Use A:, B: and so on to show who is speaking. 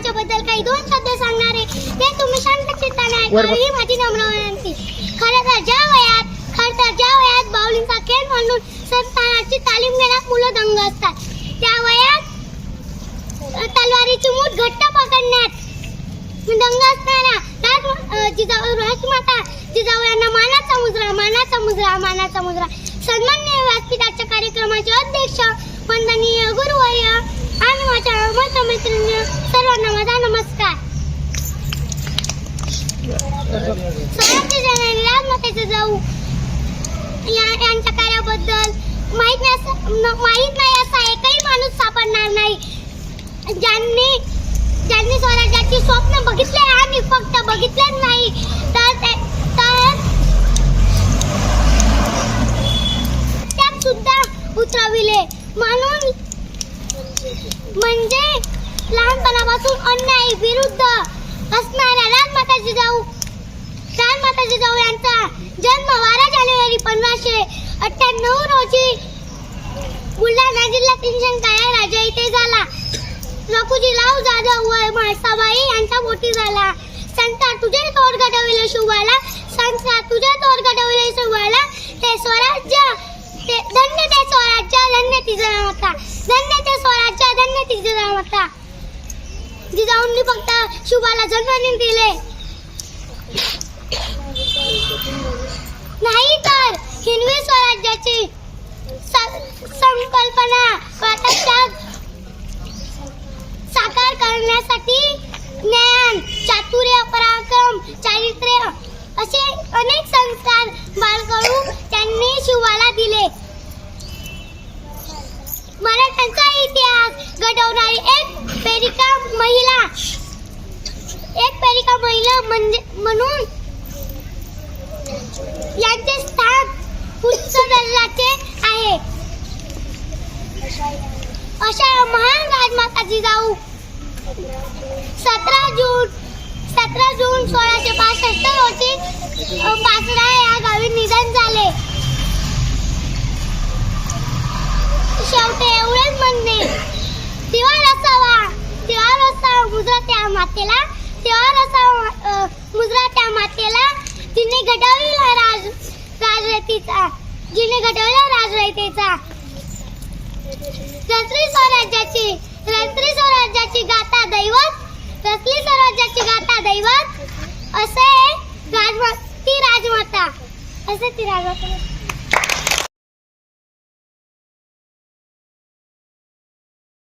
A: राजमाता जिजाऊ यांच्याबद्दल काही दोन शब्द सांगणार आहे. ते तुम्ही शांत चित्ताने ऐकावे. ही माझी नम्र विनंती. खरं तर ज्या वयात खरं तर ज्या वयात बाहुलींचा खेळ म्हणून संस्थानाची तालीम घेण्यात मुलं दंग असतात त्या वयात तलवारीची मूठ घट्ट पकडण्यात दंग असताना राज जिजाऊ राजमाता जिजाऊ यांना मानाचा मुजरा मानाचा मुजरा मानाचा मुजरा. सन्मान्य व्यासपीठाच्या कार्यक्रमाचे अध्यक्ष वंदनीय आणि माझ्या मित्रमैत्रिणी सर्वांना माझा नमस्कार स्वराज्य जननी राजमातेचे जाऊ या यांच्या कार्याबद्दल माहीत नाही असं- माहीत नाही असा एकही माणूस सापडणार नाही ज्यांनी ज्यांनी स्वराज्याची स्वप्न बघितले आणि फक्त बघितलेच नाही तर ते- तर त्यात सुद्धा उतरविले म्हणून म्हणजे लहानपणापासून अन्याय विरुद्ध असणाऱ्या राजमाता जिजाऊ राजमाता जिजाऊ यांचा जन्म बारा जानेवारी पंधराशे अठ्ठ्याण्णव रोजी बुलढाणा जिल्ह्यातील शंकाळा राजा इथे झाला. लखुजीराव जाधव व म्हाळसाबाई यांचा मोठी झाला. संता तुझे तोर घडविले शुभाला संता तुझे तोर घडविले शुभाला ते स्वराज्य ते धन्य ते स्वराज्य धन्य तिचा होता. धन्य ते स्वराज्य धन्य जिजाऊंनी फक्त शुभाला जन्म दिले. नाही तर हिंदवी स्वराज्याची संकल्पना साकार करण्यासाठी ज्ञान चातुर्य पराक्रम चारित्र्य असे अनेक संस्कार बाळकडू त्यांनी शिवाला दिले. मराठ्यांचा इतिहास घडवणारी एक पेरिका महिला. एक पेरिका महिला म्हणजे म्हणून यांचे स्थान उच्च दर्जाचे आहे. अशा या महान राजमाता जिजाऊ सतरा जून सतरा जून सोळाशे पासष्ट रोजी पाचरा या राजरतीचा जिने घडवला राजरतीचा रत्री स्वराज्याची रत्री स्वराज्याची गाथा दैवत रसली स्वराज्याची गाथा दैवत असे राजमा ती राजमाता असे ती राजमाता.